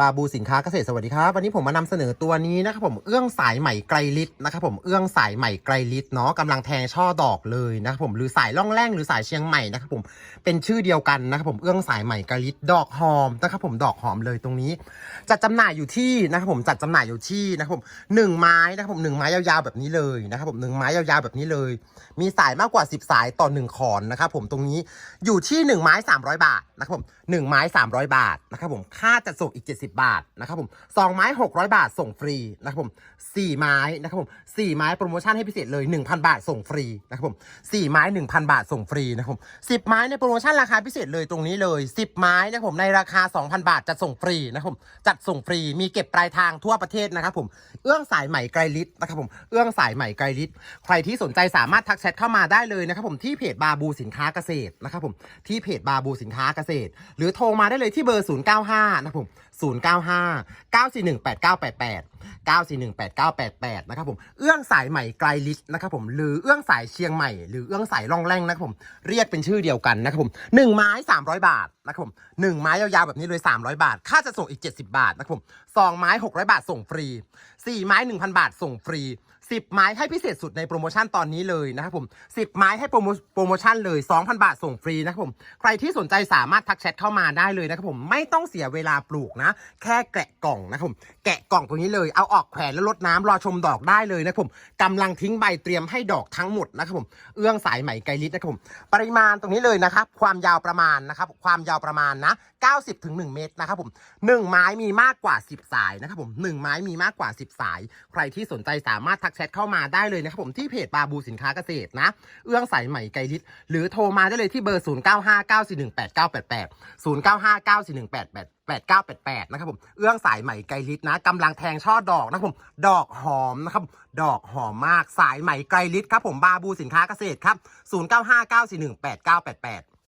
บาบูสินค้าเกษตรสวัสดีครับ วันนี้ผมมานำเสนอตัวนี้นะครับผมเอื้องสายใหม่ไกลลิตนะครับผมเอื้องสายใหม่ไกลลิตเนาะกำลังแทงช่อดอกเลยนะครับผมหรือสายล่องแร่งหรือสายเชียงใหม่นะครับผมเป็นชื่อเดียวกันนะครับผมเอื้องสายใหม่ไกลลิตดอกหอมนะครับผมดอกหอมเลยตรงนี้ จัดจำหน่ายอยู่ที่นะครับผมจัดจำหน่ายอยู่ที่นะครับผมหนึ่งไม้นะครับผมหนึ่งไม้ยาวๆแบบนี้เลยนะครับผมหนึ่งไม้ยาวๆแบบนี้เลย มีสายมากกว่า 10 สายต่อ1ขอนนะครับผมตรงนี้อยู่ที่1ไม้300 บาทนะครับผม1ไม้300 บาทนะครับผมค่าจัดส่งอีก70บาทนะครับผม2ไม้ 600 บาทส่งฟรีนะครับผม4ไม้นะครับผม4ไม้โปรโมชั่นให้พิเศษเลย 1,000 บาทส่งฟรีนะครับผม4ไม้ 1,000 บาทส่งฟรีนะครับผม10ไม้ในโปรโมชั่นราคาพิเศษเลยตรงนี้เลย 10 ไม้นะครับผมในราคา 2,000 บาทจัดส่งฟรีนะครับผมจัดส่งฟรีมีเก็บปลายทางทั่วประเทศนะครับผมเอื้องสายใหม่ไกลลิตนะครับผมเอื้องสายใหม่ไกลลิตใครที่สนใจสามารถทักแชทเข้ามาได้เลยนะครับผมที่เพจบาบูสินค้าเกษตรนะครับผมที่เพจบาบูสินค้าเกษตร หรือโทรมาได้เลยที่เบอร์ 095 นะครับผม095 941 8988 941 8988นะครับผมเอื้องสายใหม่ไกลลิตนะครับผมหรือเอื้องสายเชียงใหม่หรือเอื้องสายล่องแร่งนะครับผมเรียกเป็นชื่อเดียวกันนะครับผมหนึ่งไม้ 300 บาทนะครับผมหนึ่งไม้ยาวๆแบบนี้เลย 300 บาท ค่าจะส่งอีก 70 บาทนะครับผมสองไม้ 600 บาทส่งฟรีสี่ไม้ 1,000 บาทส่งฟรี 10 ไม้ให้พิเศษสุดในโปรโมชั่นตอนนี้เลยนะครับผม 10 ไม้ให้โปรโมโปรโมชั่นเลย 2,000 บาทส่งฟรีนะครับผม ใครที่สนใจสามารถทักแชทเข้ามาได้เลยนะครับผม ไม่ต้องเสียเวลาปลูกนะ แค่แกะกล่องนะครับผม แกะกล่องตรงนี้เลย เอาออกแขวนแล้วลดน้ำรอชมดอกได้เลยนะครับผมกำลังทิ้งใบเตรียมให้ดอกทั้งหมดนะครับผม เอื้องสายไหมไกลลิตนะครับผม ปริมาณตรงนี้เลยนะครับ ความยาวประมาณนะครับ ความยาวประมาณนะ 90ถึง1เมตรนะครับผม 1 ไม้มีมากกว่า 10 สายนะครับผม 1 ไม้มีมากกว่า 10 สาย ใครที่สนใจสามารถทักแชทเข้ามาได้เลยนะครับผมที่เพจบาบูสินค้าเกษตรนะ เอื้องสายใหม่ไกลลิตหรือโทรมาได้เลยที่เบอร์ 0959418988 09594188 8988 นะครับผม เอื้องสายใหม่ไกลลิตนะกำลังแทงช่อดอกนะครับผม ดอกหอมนะครับ ดอกหอมมาก สายใหม่ไกลลิตครับผม บาบูสินค้าเกษตรครับ 0959418988